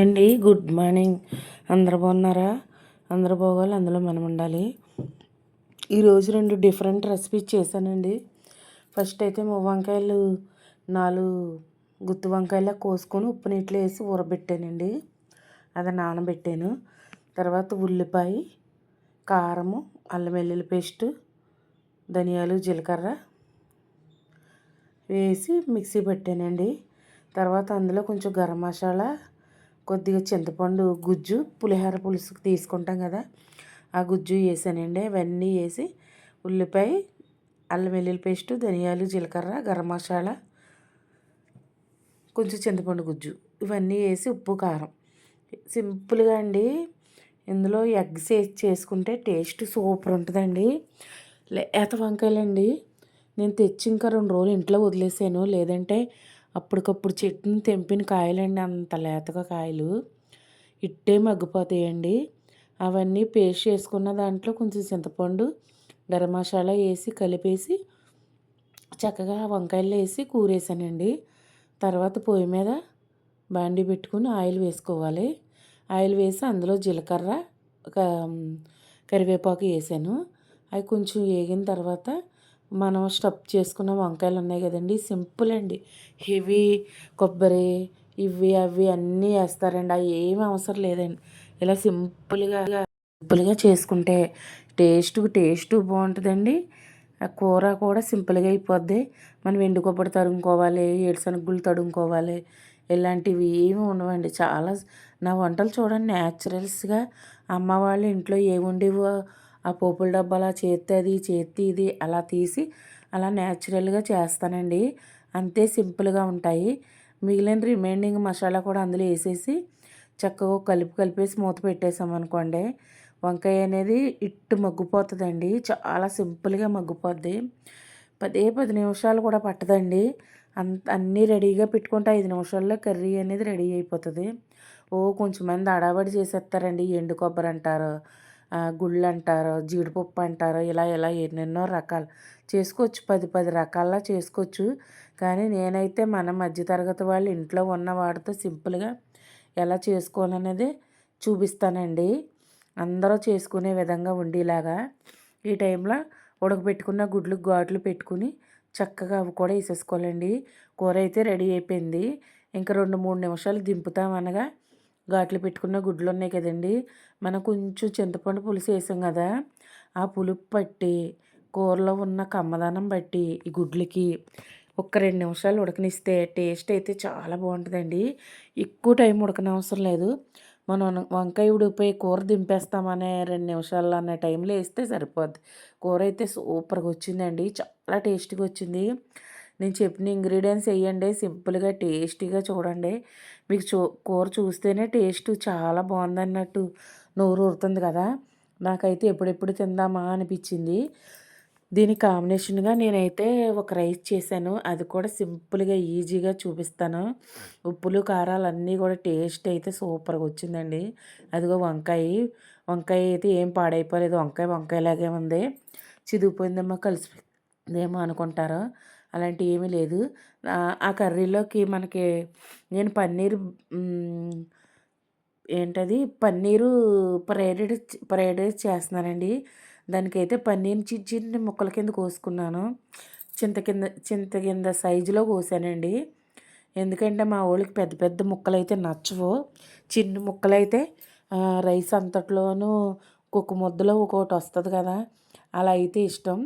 అండి good morning. అందరు బాగున్నారా? అందరు బాగోవాలి అందులో మనం ఉండాలి. ఈరోజు రెండు డిఫరెంట్ రెసిపీస్ చేశానండి. ఫస్ట్ అయితే వంకాయలు నాలుగు గుత్తి వంకాయలు కోసుకొని ఉప్పు నీటిలో వేసి ఊరబెట్టానండి. అది నానబెట్టాను. తర్వాత ఉల్లిపాయ కారము అల్లం వెల్లుల్లి పేస్ట్ ధనియాలు జీలకర్ర వేసి మిక్సీ పెట్టానండి. తర్వాత అందులో కొంచెం గరం మసాలా కొద్దిగా చింతపండు గుజ్జు పులిహోర పులుసుకు తీసుకుంటాం కదా. ఆ గుజ్జు వేసానండి. అవన్నీ వేసి ఉల్లిపాయ అల్లం వెల్లుల్లి పేస్టు ధనియాలు జీలకర్ర గరం మసాలా కొంచెం చింతపండు గుజ్జు ఇవన్నీ వేసి ఉప్పు కారం. సింపుల్గా అండి. ఇందులో ఎగ్స్ వేసి చేసుకుంటే టేస్ట్ సూపర్ ఉంటుందండి. లేత వంకాయలండి. నేను తెచ్చి ఇంకా రెండు రోజులు ఇంట్లో వదిలేసాను. లేదంటే అప్పటికప్పుడు చెట్టుని తెంపిన కాయలండి అంత లేతగా కాయలు. ఇట్టే మగ్గిపోతాయండి. అవన్నీ పేస్ట్ చేసుకున్న దాంట్లో కొంచెం చింతపండు గరం మసాలా వేసి కలిపేసి చక్కగా వంకాయలు వేసి కూరేసానండి. తర్వాత పొయ్యి మీద బాండి పెట్టుకుని ఆయిల్ వేసుకోవాలి. ఆయిల్ వేసి అందులో జీలకర్ర కరివేపాకు వేసాను. అవి కొంచెం వేగిన తర్వాత మనం స్టఫ్ చేసుకున్న వంకాయలు ఉన్నాయి కదండి సింపుల్ అండి. హెవీ కొబ్బరి ఇవి అవి అన్నీ వేస్తారండి. అవి ఏమి అవసరం లేదండి. ఇలా సింపుల్గా సింపుల్గా చేసుకుంటే టేస్ట్ టేస్ట్ బాగుంటుందండి. ఆ కూర కూడా సింపుల్గా అయిపోద్ది. మనం ఎండు కొబ్బరి తరుముకోవాలి ఏడుశనగుళ్ళు తడుముకోవాలి ఇలాంటివి ఏమి ఉండవండి. చాలా నా వంటలు చూడండి న్యాచురల్స్గా అమ్మ వాళ్ళ ఇంట్లో ఏముండేవో ఆ పోపుల డబ్బాలా చేతి అది చేతి ఇది అలా తీసి అలా న్యాచురల్గా చేస్తానండి. అంతే సింపుల్గా ఉంటాయి. మిగిలిన రిమైనింగ్ మసాలా కూడా అందులో వేసేసి చక్కగా కలిపి కలిపేసి మూత పెట్టేసామనుకోండి వంకాయ అనేది ఇట్టు మగ్గిపోతుందండి. చాలా సింపుల్గా మగ్గిపోద్ది. పదే పది నిమిషాలు కూడా పట్టదండి. అంత అన్నీ రెడీగా పెట్టుకుంటే ఐదు నిమిషాల్లో కర్రీ అనేది రెడీ అయిపోతుంది. ఓ కొంచెం మంది అడావడి చేసేస్తారండి. ఎండు కొబ్బరి అంటారు. గుళ్ళు అంటారు జీడిపప్పు అంటారు ఇలా ఇలా ఎన్నెన్నో రకాలు. చేసుకోవచ్చు పది పది రకాల చేసుకోవచ్చు. కానీ నేనైతే మన మధ్యతరగతి వాళ్ళు ఇంట్లో ఉన్న వాటితో సింపుల్గా ఎలా చేసుకోవాలనేది చూపిస్తానండి. అందరూ చేసుకునే విధంగా ఉండేలాగా ఈ టైంలో ఉడకబెట్టుకున్న గుడ్లు ఘాట్లు పెట్టుకుని చక్కగా అవి కూడా వేసేసుకోవాలండి. కూర అయితే రెడీ అయిపోయింది. ఇంకా రెండు మూడు నిమిషాలు దింపుతామనగా ఘాట్లు పెట్టుకున్న గుడ్లు ఉన్నాయి కదండి. మనం కొంచెం చింతపండు పులుసు వేసాం కదా ఆ పులుపు పట్టి కూరలో ఉన్న కమ్మదనం బట్టి ఈ గుడ్లకి ఒక రెండు నిమిషాలు ఉడకనిస్తే టేస్ట్ అయితే చాలా బాగుంటుందండి. ఎక్కువ టైం ఉడకనవసరం లేదు. మనం వంకాయ ఉడికిపోయి కూర దింపేస్తామనే రెండు నిమిషాలు అనే టైంలో వేస్తే సరిపోద్ది. కూర అయితే సూపర్గా వచ్చిందండి. చాలా టేస్టీగా వచ్చింది. నేను చెప్పిన ఇంగ్రీడియంట్స్ వేయండి సింపుల్గా టేస్టీగా చూడండి. మీకు చూ కూర చూస్తేనే టేస్ట్ చాలా బాగుంది అన్నట్టు నోరు ఊరుతుంది కదా. నాకైతే ఎప్పుడెప్పుడు తిందామా అనిపించింది. దీని కాంబినేషన్గా నేనైతే ఒక రైస్ చేశాను. అది కూడా సింపుల్గా ఈజీగా చూపిస్తాను. ఉప్పులు కారాలు అన్నీ కూడా టేస్ట్ అయితే సూపర్గా వచ్చిందండి. అదిగో వంకాయ. వంకాయ అయితే ఏం పాడైపోలేదు. వంకాయ వంకాయలాగే ఉంది. చిదిగిపోయిందేమో కలిసిపోయిందేమో అనుకుంటారు. అలాంటివి ఏమీ లేదు. ఆ కర్రీలోకి మనకి నేను పన్నీర్ ఏంటది? Paneer fried rice fried rice చేస్తున్నానండి. దానికైతే పన్నీర్ చిన్న చిన్న ముక్కల కింద కోసుకున్నాను. చింత కింద చింత కింద సైజులో కోసానండి. ఎందుకంటే మా వాళ్ళకి పెద్ద పెద్ద ముక్కలు అయితే నచ్చవు. చిన్న ముక్కలు అయితే రైస్ అంతట్లోనూ ఒక్కొక్క ముద్దలో ఒక్కొక్కటి వస్తుంది కదా. అలా అయితే ఇష్టం.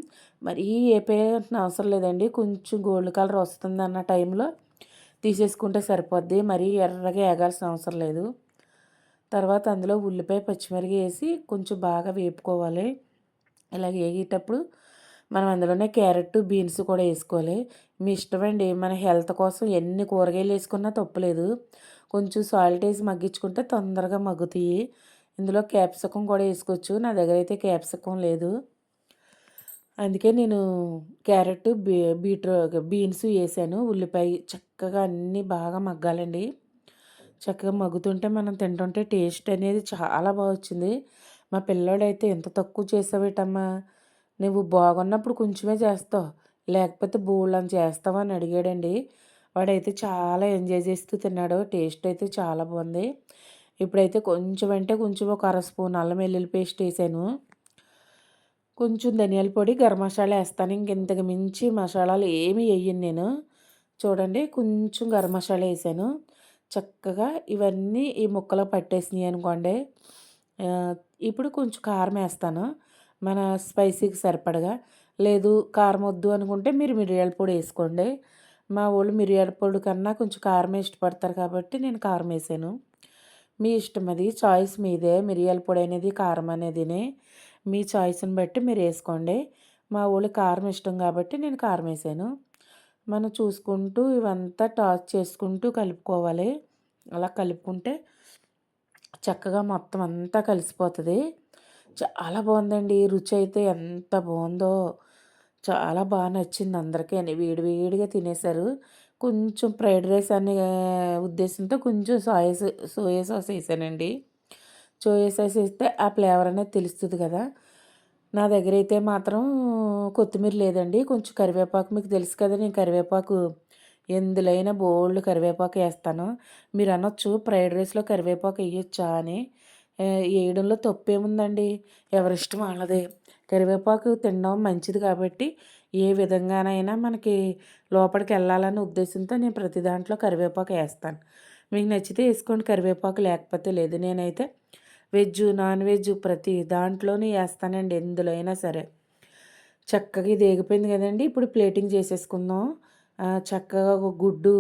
మరీ ఏపేయాల్సిన అవసరం లేదండి. కొంచెం గోల్డ్ కలర్ వస్తుంది అన్న టైంలో తీసేసుకుంటే సరిపోద్ది. మరీ ఎర్రగా వేగాల్సిన అవసరం లేదు. తర్వాత అందులో ఉల్లిపాయ పచ్చిమిరపకాయ వేసి కొంచెం బాగా వేపుకోవాలి. ఇలా వేగేటప్పుడు మనం అందులోనే క్యారెట్ బీన్స్ కూడా వేసుకోవాలి. మీ ఇష్టమండి మన హెల్త్ కోసం ఎన్ని కూరగాయలు వేసుకున్నా తప్పులేదు కొంచెం సాల్ట్ వేసి మగ్గించుకుంటే తొందరగా మగ్గుతాయి. ఇందులో క్యాప్సికం కూడా వేసుకోవచ్చు. నా దగ్గర అయితే క్యాప్సికం లేదు. అందుకే నేను క్యారెట్ బీ బీట్రూ బీన్స్ వేసాను. ఉల్లిపాయ చక్కగా అన్నీ బాగా మగ్గాలండి. చక్కగా మగ్గుతుంటే మనం తింటుంటే టేస్ట్ అనేది చాలా బాగా వచ్చింది. మా పిల్లోడైతే ఎంత తక్కువ చేసావేటమ్మా? నువ్వు బాగున్నప్పుడు కొంచెమే చేస్తావు. లేకపోతే బోళ్ళని చేస్తావా అని అడిగాడండి. వాడైతే చాలా ఎంజాయ్ చేస్తూ తిన్నాడు. టేస్ట్ అయితే చాలా బాగుంది. ఇప్పుడైతే కొంచెం అంటే కొంచెం ఒక అర స్పూన్ అల్లం వెల్లుల్లి పేస్ట్ వేసాను. కొంచెం ధనియాల పొడి గరం మసాలా వేస్తాను. ఇంకెంతకు మించి మసాలాలు ఏమి వేయను నేను. చూడండి కొంచెం గరం మసాలా వేసాను. చక్కగా ఇవన్నీ ఈ ముక్కలో పట్టేసినాయి అనుకోండి. ఇప్పుడు కొంచెం కారం వేస్తాను. మన స్పైసీకి సరిపడగా. లేదు కారం వద్దు అనుకుంటే మీరు మిరియాల పొడి వేసుకోండి. మా వాళ్ళు మిరియాల పొడి కన్నా కొంచెం కారం ఇష్టపడతారు కాబట్టి నేను కారం వేసాను. మీ ఇష్టం అది. చాయిస్ మీదే. మిరియాల పొడి అనేది కారం అనేదినే. మీ చాయిస్ని బట్టి మీరు వేసుకోండి. మా వాళ్ళు కారం ఇష్టం కాబట్టి నేను కారం వేసాను. మనం చూసుకుంటూ ఇవంతా టాస్ చేసుకుంటూ కలుపుకోవాలి. అలా కలుపుకుంటే చక్కగా మొత్తం అంతా కలిసిపోతుంది. చాలా బాగుందండి. రుచి అయితే ఎంత బాగుందో. చాలా బాగా నచ్చింది అందరికీ అని. వేడివేడిగా తినేశారు. కొంచెం ఫ్రైడ్ రైస్ అనే ఉద్దేశంతో కొంచెం సోయా సోయా సాస్ వేసానండి. సోయా వేస్తే ఆ ఫ్లేవర్ అనేది తెలుస్తుంది కదా. నా దగ్గర అయితే మాత్రం కొత్తిమీర లేదండి. కొంచెం కరివేపాకు మీకు తెలుసు కదా నేను కరివేపాకు ఎందులైనా బోల్డ్ కరివేపాకు వేస్తాను. మీరు అనొచ్చు ఫ్రైడ్ రైస్లో కరివేపాకు వేయొచ్చా అని. వేయడంలో తప్పేముందండి? ఎవరిష్టం వాళ్ళదే. కరివేపాకు తినడం మంచిది కాబట్టి ఏ విధంగానైనా మనకి లోపలికి వెళ్ళాలనే ఉద్దేశంతో నేను ప్రతి దాంట్లో కరివేపాకు వేస్తాను. మీకు నచ్చితే వేసుకోండి. కరివేపాకు లేకపోతే లేదు. నేనైతే వెజ్ నాన్ వెజ్ ప్రతి దాంట్లోనే వేస్తానండి ఎందులో అయినా సరే. చక్కగా ఇది ఎగిపోయింది కదండి ఇప్పుడు ప్లేటింగ్ చేసేసుకుందాం. చక్కగా ఒక గుడ్డు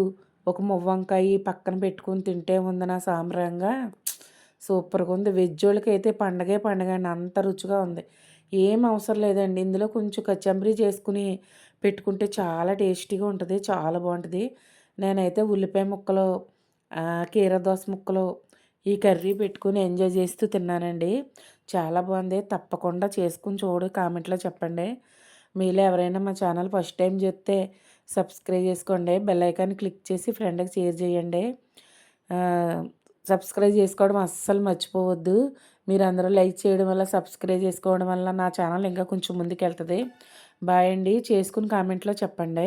ఒక మువ్వంకాయ పక్కన పెట్టుకుని తింటే ఉంది నా సాంబ్రంగా. సూపర్గా ఉంది. వెజ్ వాళ్ళకి అయితే పండగే పండగ అండి అంత రుచిగా ఉంది. ఏం అవసరం లేదండి ఇందులో కొంచెం కచ్చంబరీ చేసుకుని పెట్టుకుంటే చాలా టేస్టీగా ఉంటుంది చాలా బాగుంటుంది. నేనైతే ఉల్లిపాయ ముక్కలు కీర దోస ముక్కలు ఈ కర్రీ పెట్టుకుని ఎంజాయ్ చేస్తూ తిన్నానండి. చాలా బాగుంది. తప్పకుండా చేసుకుని చూడు కామెంట్లో చెప్పండి. మీలో ఎవరైనా మా ఛానల్ ఫస్ట్ టైం చెప్తే సబ్స్క్రైబ్ చేసుకోండి. బెల్ ఐకాన్ క్లిక్ చేసి ఫ్రెండ్కి షేర్ చేయండి. సబ్స్క్రైబ్ చేసుకోవడం అస్సలు మర్చిపోవద్దు. మీరు అందరూ లైక్ చేయడం వల్ల సబ్స్క్రైబ్ చేసుకోవడం వల్ల నా ఛానల్ ఇంకా కొంచెం ముందుకు వెళ్తుంది బాయ్ అండి. చేసుకుని కామెంట్లో చెప్పండి.